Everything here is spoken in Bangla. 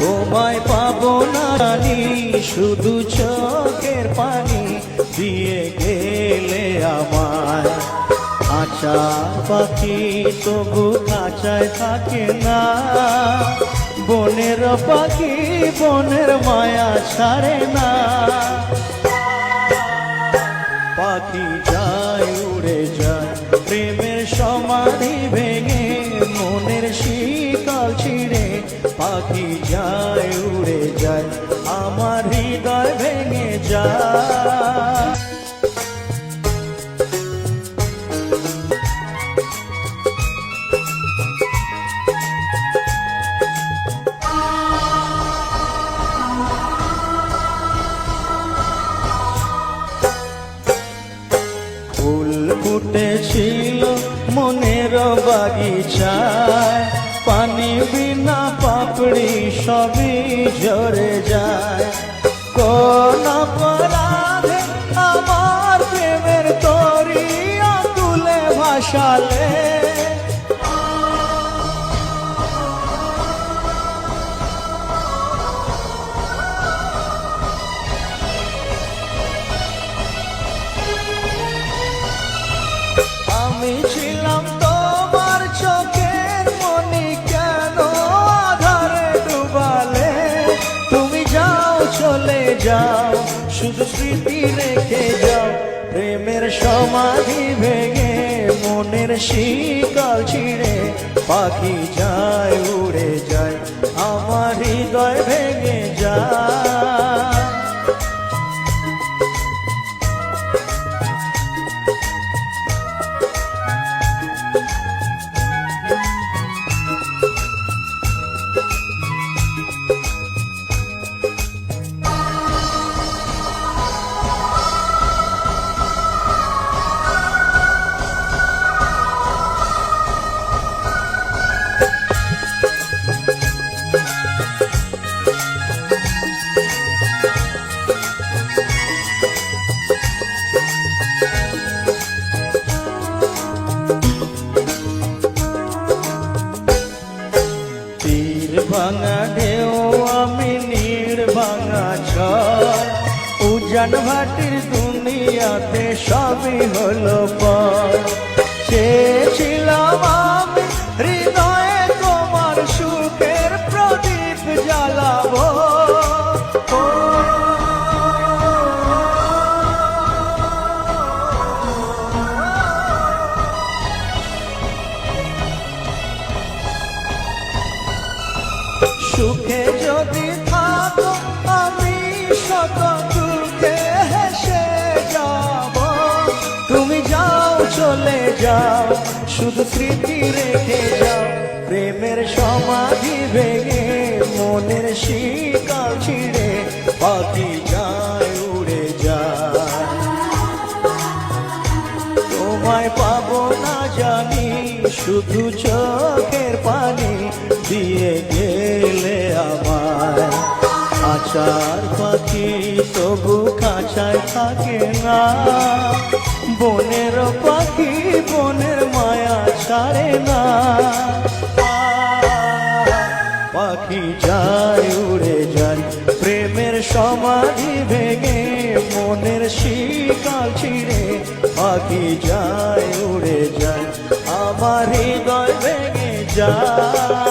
তোমায় পাবো না শুধু চোখের পানি দিয়ে গেলে আমায়। আচা পাখি তবু কাঁচায় থাকে না। বনের পাখি, বনের মায়া ছাড়ে না। পাখি যায়, উড়ে যায়, প্রেমের সমাধি ভেঙে মনের ছিঁড়ে পাখি যায় উড়ে যায় আমার হৃদয় ভেঙে যায়। ফুল মনের বাগিচায় পানি বিনা পাপড়ি সবই ঝরে যায়। কোন অপরাধে আমার প্রেমের তরি তুলে ভাসালে। আমি ছিলাম যাও, শুধু স্মৃতি রেখে যাও। প্রেমের সমাধি ভেঙে মনের শিকাল ছিঁড়ে পাখি যায়, উড়ে যায়, আমার হৃদয় ভেঙে যায়। ভাঙা ছয় উজান ভাটির দুনিয়াতে সবই হলো পর। চেয়েছিলাম আমি, হৃদয়ে তোমার সুখের প্রদীপ জ্বালাবো। চলে যাও, শুধু স্মৃতি রেখে যাও। প্রেমের সমাধি ভেঙে মনের শিকাল ছিঁড়ে পাখি যায় উড়ে যায়। তোমায় পাবো না জানি, শুধু চোখের পানি দিয়ে গেলে আমায়। আচার পাখি তবু কাঁচায় থাকে না। বনের পাখি, বনের মায়া ছাড়ে না। পাখি যায়, উড়ে যায়, প্রেমের সমাধি ভেঙে মনের শিকাল ছিঁড়ে। পাখি যায়, উড়ে যায়, আমার হৃদয় ভেঙে যায়।